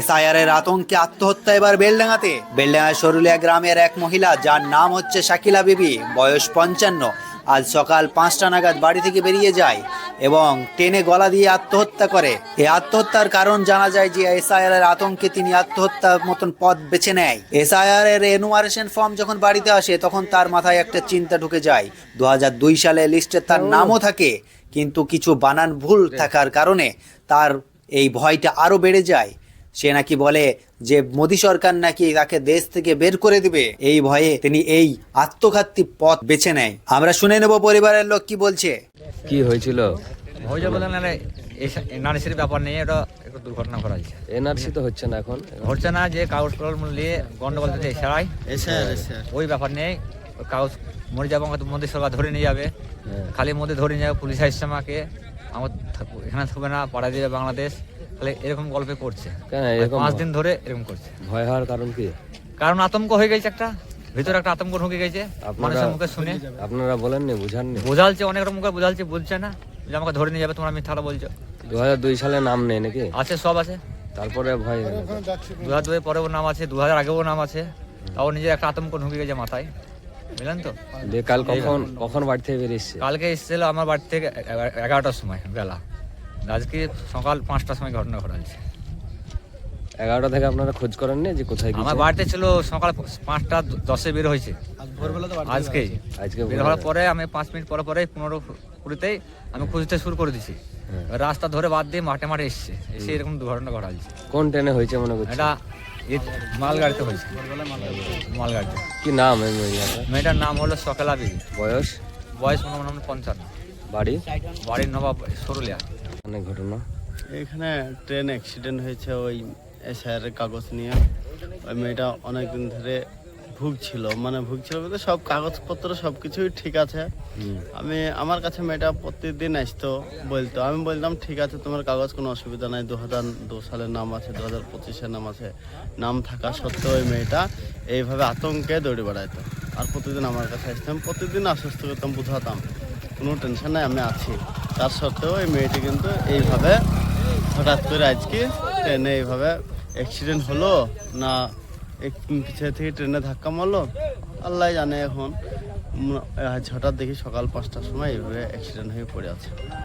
SIR এর আতঙ্কে আত্মহত্যা এবার বেলডাঙ্গাতে। বেলডাঙ্গা সরুলিয়া গ্রামের এক মহিলা, যার নাম হচ্ছে শাকিলা বিবি, বয়স পঞ্চান্ন, আজ সকাল পাঁচটা নাগাদ বাড়ি থেকে বেরিয়ে যায় এবং টেনে গলা দিয়ে আত্মহত্যা করে। এই আত্মহত্যার কারণ জানা যায় যে এসআইআর আতঙ্কে তিনি আত্মহত্যার মতন পথ বেছে নেয়। এসআইআর এর এনুমারেশন ফর্ম যখন বাড়িতে আসে, তখন তার মাথায় একটা চিন্তা ঢুকে যায়। দু হাজার দুই সালে লিস্টে তার নামও থাকে, কিন্তু কিছু বানান ভুল থাকার কারণে তার এই ভয়টা আরও বেড়ে যায়। সে নাকি বলে যে মোদী সরকার নাকি তাকে দেশ থেকে বের করে দিবে। এই ভয়ে তিনি এই আত্মঘাতী পথ বেছে নেয়। আমরা শুনে নেব পরিবারের লোক কি বলছে। কি হয়েছিল? হয়ে এনআরসির ব্যাপার নিয়ে এটা একটু দুর্ঘটনা ঘটা হয়েছে। এনআরসি তো হচ্ছে না এখন। হচ্ছে না যে কাগজ কলম নিয়ে গন্ডগোল থেকে এছাড়াই ওই ব্যাপার নেই কাগজ মরে যাব আমাকে মোদী সরকার ধরে নিয়ে যাবে। হ্যাঁ। খালি মধ্যে ধরে নিয়ে যাবে পুলিশ আসছে আমাকে। আমার এখানে থাকবে না পাড়া দিবে বাংলাদেশ। খালি এরকম গল্পে করছে। পাঁচ দিন ধরে এরকম করছে। ভয় হওয়ার কারণ কি? কারণ আতঙ্ক হয়ে গেছে একটা। ভিতরে একটা আতঙ্ক ঢুকে গেছে মানুষের মুখে শুনে। আপনারা বলেননি বুঝাননি? বোঝালছে অনেক রকম মুখে বোঝালছে বুঝছে না। যে আমাকে ধরে নিয়ে যাবে তোমরা মিথ্যাটা বলছো। দু হাজার দুই সালে নাম নেই নাকি? আছে সব আছে। তারপরে ভয় দু হাজার দুয়ের পরেও নাম আছে দু হাজার আগেও নাম আছে। তাও নিজের একটা আতঙ্ক ঢুকে গেছে মাথায়। বুঝলেন তো? দিয়ে কাল কখন কখন বাড়ি থেকে বেরিয়েছে কালকে এসেছিল আমার বাড়ি থেকে এগা- এগারোটার সময় বেলা। আজকে সকাল পাঁচটার সময় ঘটনা ঘটাচ্ছে। এগারোটা থেকে আপনারা খোঁজ করেননি যে কোথায় আমার বাড়িতে ছিল সকাল পাঁচটা দশে বের হয়েছে। আজকে। আজকে বের হওয়ার পরে আমি পাঁচ মিনিট পরে পরে পনেরো কুড়িতেই আমি খুঁজতে শুরু করে দিছি। হ্যাঁ। রাস্তা ধরে বাদ দিয়ে মাঠে মাঠে এসছে। এসে এরকম দুর্ঘটনা ঘটাচ্ছে কোন ট্রেনে হয়েছে মনে করছে এটা মালগাড়িতে হয়েছে। মালগাড়িতে। কি নাম এই মেয়েটার? নাম হলো সকেলা বিবি। বয়স? বয়স মনে মনে পঞ্চান্ন। বাড়ি? বাড়ির নবাব সরুলিয়া। অনেক ঘটনা। এখানে ট্রেন অ্যাক্সিডেন্ট হয়েছে ওই এসআইআর কাগজ নিয়ে। ওই মেয়েটা অনেক দিন ধরে ভুগছিল। মানে ভুগছিল বলতে সব কাগজপত্র সব কিছুই ঠিক আছে। আমি আমার কাছে মেয়েটা প্রতিদিন আসতো বলতো। আমি বলতাম ঠিক আছে তোমার কাগজ কোনো অসুবিধা নাই। দু হাজার দু সালের নাম আছে দু হাজার পঁচিশের নাম আছে। নাম থাকা সত্ত্বেও ওই মেয়েটা এইভাবে আতঙ্কে দৌড়ে বেড়াইতো। আর প্রতিদিন আমার কাছে আসতাম প্রতিদিন আশ্বস্ত করতাম বুঝাতাম কোনো টেনশন নাই আমি আছি। তার সত্ত্বেও এই মেয়েটি কিন্তু এইভাবে হঠাৎ করে আজকে ট্রেনে এইভাবে অ্যাক্সিডেন্ট হলো? না পিছনে থেকে ট্রেনে ধাক্কা মারলো? আল্লাহ জানে এখন। হঠাৎ দেখি সকাল পাঁচটার সময় এইভাবে অ্যাক্সিডেন্ট হয়ে পড়ে আছে।